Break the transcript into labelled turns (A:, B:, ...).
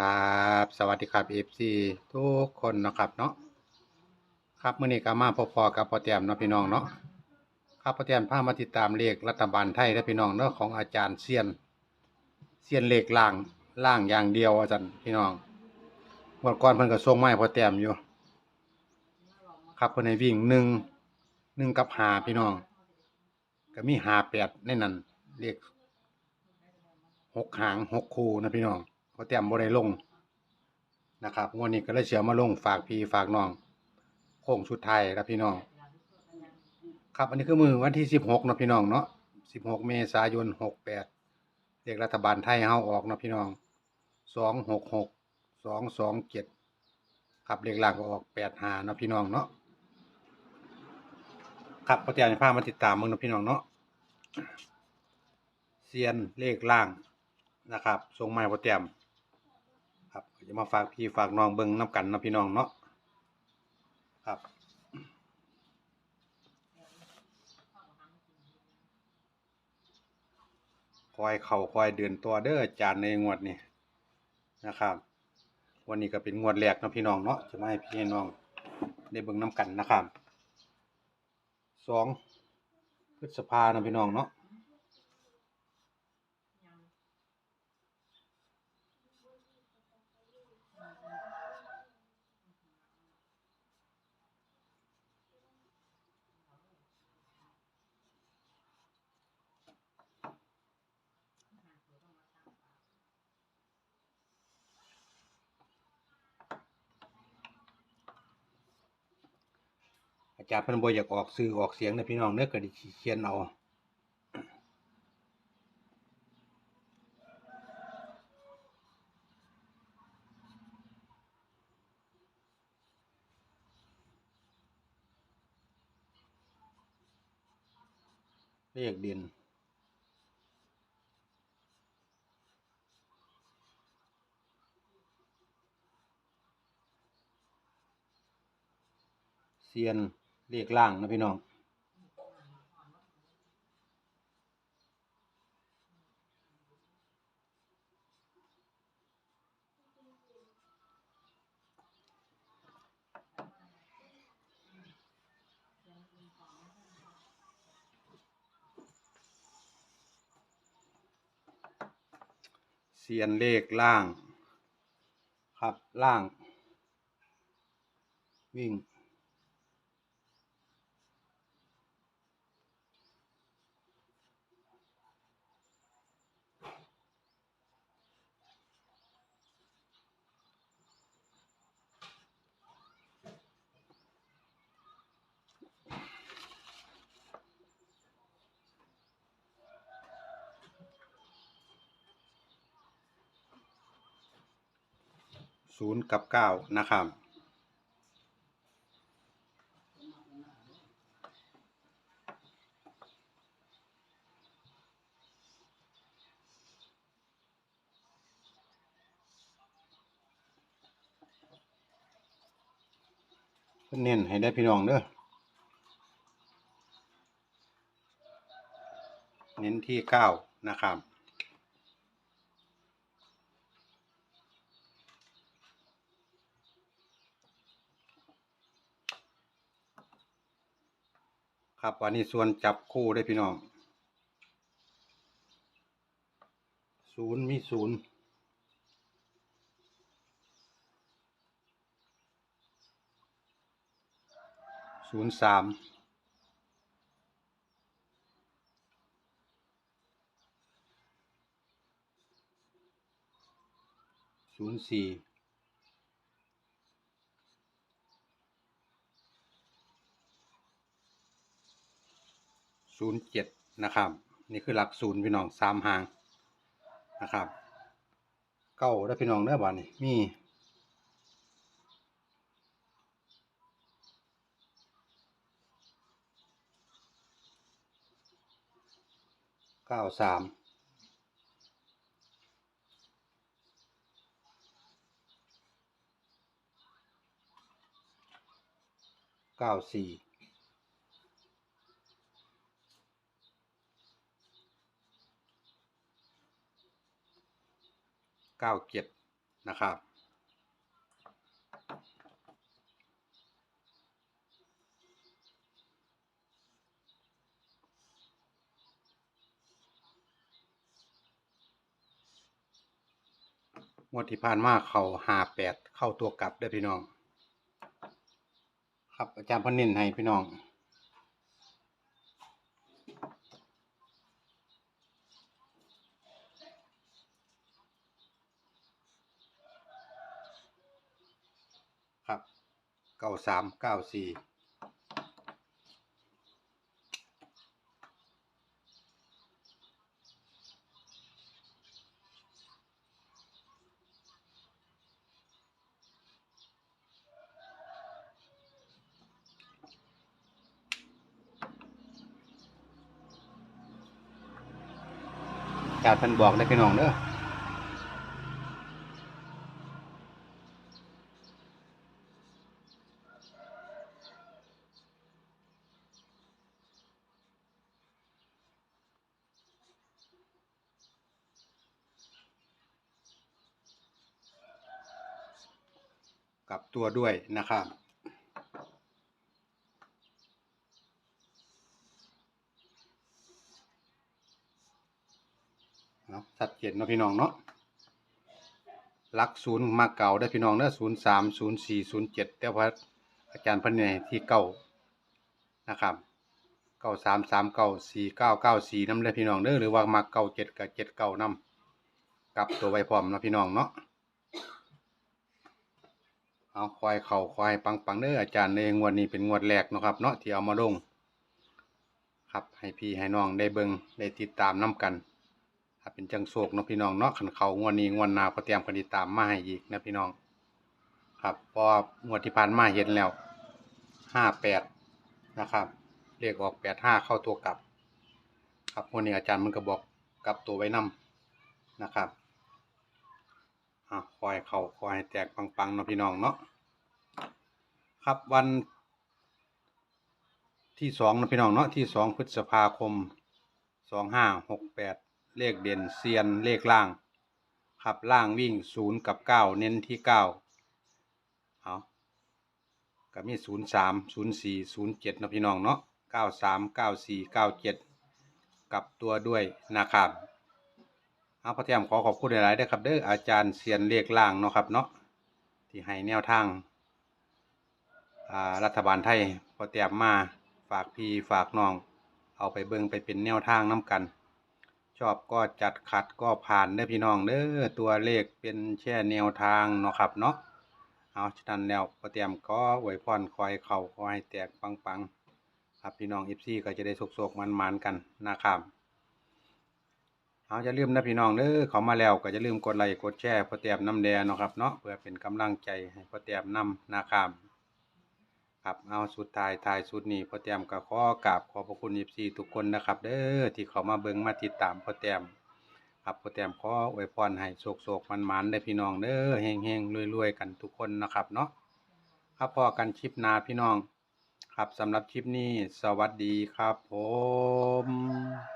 A: ครับสวัสดีครับ FC ทุกคนนะครับเนาะครับมื้อนี้ก็มาพบพอกับพอเตียมเนาะพี่น้องเนาะครับพอเตียมพามาติดตามเลขรัฐบาลไทยและพี่น้องเนาะของอาจารย์เซียนเซียนเลขล่างล่างอย่างเดียวอาจารย์พี่น้องเมื่อก่อนเพิ่นก็ส่งมาให้พ่อเตียมอยู่ ครับเพิ่นให้วิ่งหนึ่งหนึ่งกับหาพี่น้อง ก็มีหาแปดในนั้นเลขหกหางหกคูนะพี่น้อง พอเตรียมบ่ได้ลงนะครับงวดนี้ก็เลยเสียมาลงฝากพี่ฝากน้องโค้งชุดไทยครับพี่น้อง ครับอันนี้คือมือวันที่สิบหกนะพี่น้องเนาะสิบหกเมษายนหกแปดเรียกรัฐบาลไทยเฮาออกนะพี่น้องสองหกหกสองสองเจ็ดครับเลขล่างก็ออกแปดหานะพี่น้องเนาะครับพอเตรียมจะพามาติดตามมึงนะพี่น้องเนาะเซียนเลขล่างนะครับทรงไม้พอเตรียมครับก็ จะมาฝากพี่ฝากน้องเบิ่งน้ำกันนะพี่น้องเนาะครับคอยเข่าคอยเดินตัวเด้อจารย์ในงวดนี้นะครับ วันนี้ก็เป็นงวดแรกนะพี่น้องเนาะจะมาให้พี่น้องได้เบิ่งน้ำกันนะครับสองพฤษภานะพี่น้องเนาะ อาจารย์เพิ่นบอยากออกสื่อออกเสียงนะพี่น้องเด้อก็ดิเขียนเอาเลขเด่นเซียน เลขล่างนะพี่น้องเซียนเลขล่าง ครับล่าง วิ่ง ศูนย์กับเก้านะครับเนเน้นให้ได้พี่น้องเด้อ เน้นที่เก้านะครับ ครับวันนี้ส่วนจับคู่ได้พี่น้องศูนย์มีศูนย์ศูนย์สามศูนย์สี่ ศูนย์เจ็ดนะครับ นี่คือหลักศูนย์พี่น้องสามหางนะครับเก้าได้พี่น้องเด้บ้านนี้มีเก้าสามเก้าสี่ ก้าเจ็ดนะครับ งวดที่ผ่านมาเขาหาแปดเข้าตัวกลับด้อพี่น้อง ครับอาจารย์พนินให้พี่น้อง ครับเก้าสามเก้าสี่อาจารย์เพันบอกได้อพี่น้องเด้อ กลับตัวด้วยนะครับสัดเจนเนาะพี่น้องเนาะลักศูนย์มาเก่าได้พี่น้องเด้อศูนย์สามศูนย์สี่ศูนย์เจ็ดแต่ว่าอาจารย์พันเนี่ยที่เก้านะครับเก้าสามสามเก้าสี่เก้าเก้าสี่น้ำเลยพี่น้องเด้อหรือว่ามาเก้าเจ็ดกับเจ็ดเก้าน้ำกลับตัวไว้พร้อมเนาะพี่น้องเนาะ เอาควายเข่าควายปังปังๆเด้ออาจารย์ในงวดนี้เป็นงวดแรกนะครับเนาะที่เอามาลง ครับให้พี่ให้น้องได้เบิ่งได้ติดตามนํกันถ้าเป็นจังโศกเนาะพี่น้องเนาะขันเขางวดนี้งวดหนาก็เตรียมกันติดตามมาให้อีกนะพี่น้อง ครับเพองวดที่ผ่านมาเห็นแล้วห้าแปดนะครับเลขออกแปดห้าเข้าตัวกลับ ครับงวดนี้อาจารย์มันก็บอกกลับตัวไว้นํนะครับ อะคอยเขาคอยแตกปังๆเนาะพี่น้องเนาะครับวันที่สองเนาะพี่น้องเนาะที่สองพฤษภาคมสองห้าหกแปดเลขเด่นเซียนเลขล่างครับล่างวิ่งศูนย์กับเก้าเน้นที่เก้าเอาก็มีศูนย์สามศูนย์สี่ศูนย์เจ็ดเนาะพี่น้องเนาะเก้าสามเก้าสี่เก้าเจ็ดกลับตัวด้วยนะครับ เอาพระเทียมขอขอบคุณหลายๆด้วยครับเด้ออาจารย์เซียนเลขล่างเนาะครับเนาะที่ให้แนวทางอ่ารัฐบาลไทยพอเตรียมมาฝากพี่ฝากน้อง เอาไปเบิ่งไปเป็นแนวทางน้กัน ชอบก็จัดขัดก็ผ่านเด้อพี่น้องเด้อตัวเลขเป็นแช่แนวทางเนาะครับเนาะเอาฉะนั้นแล้วพอเตรียมก็อวยพรคอยเข่าคอยแตกปังๆครับพี่น้องเอฟซีก็จะได้โศกๆมันๆกันนะครับ เอาจะลืมนะพี่น้องเด้อเขามาแล้วก็จะลืมกดไลค์กดแชร์พอเตรียมน้ำแดงเนาะครับเนาะเพื่อเป็นกำลังใจให้พอเตรียมนำนะครับครับเอาสุดท้ายท้ายสุดนี้พอเตรียมก็ขอกราบขอบพระคุณยิบซีทุกคนนะครับ เด้อที่เขามาเบิ่งมาติดตามพอเตรียมครับพอเตรียมขออวยพรให้โศกโศกมันมันได้อพี่น้องเด้อเฮงเฮงรวยรวยกันทุกคนนะครับเนาะครับพอกันคลิปนาพี่น้อง ครับสำหรับคลิปนี้สวัสดีครับผม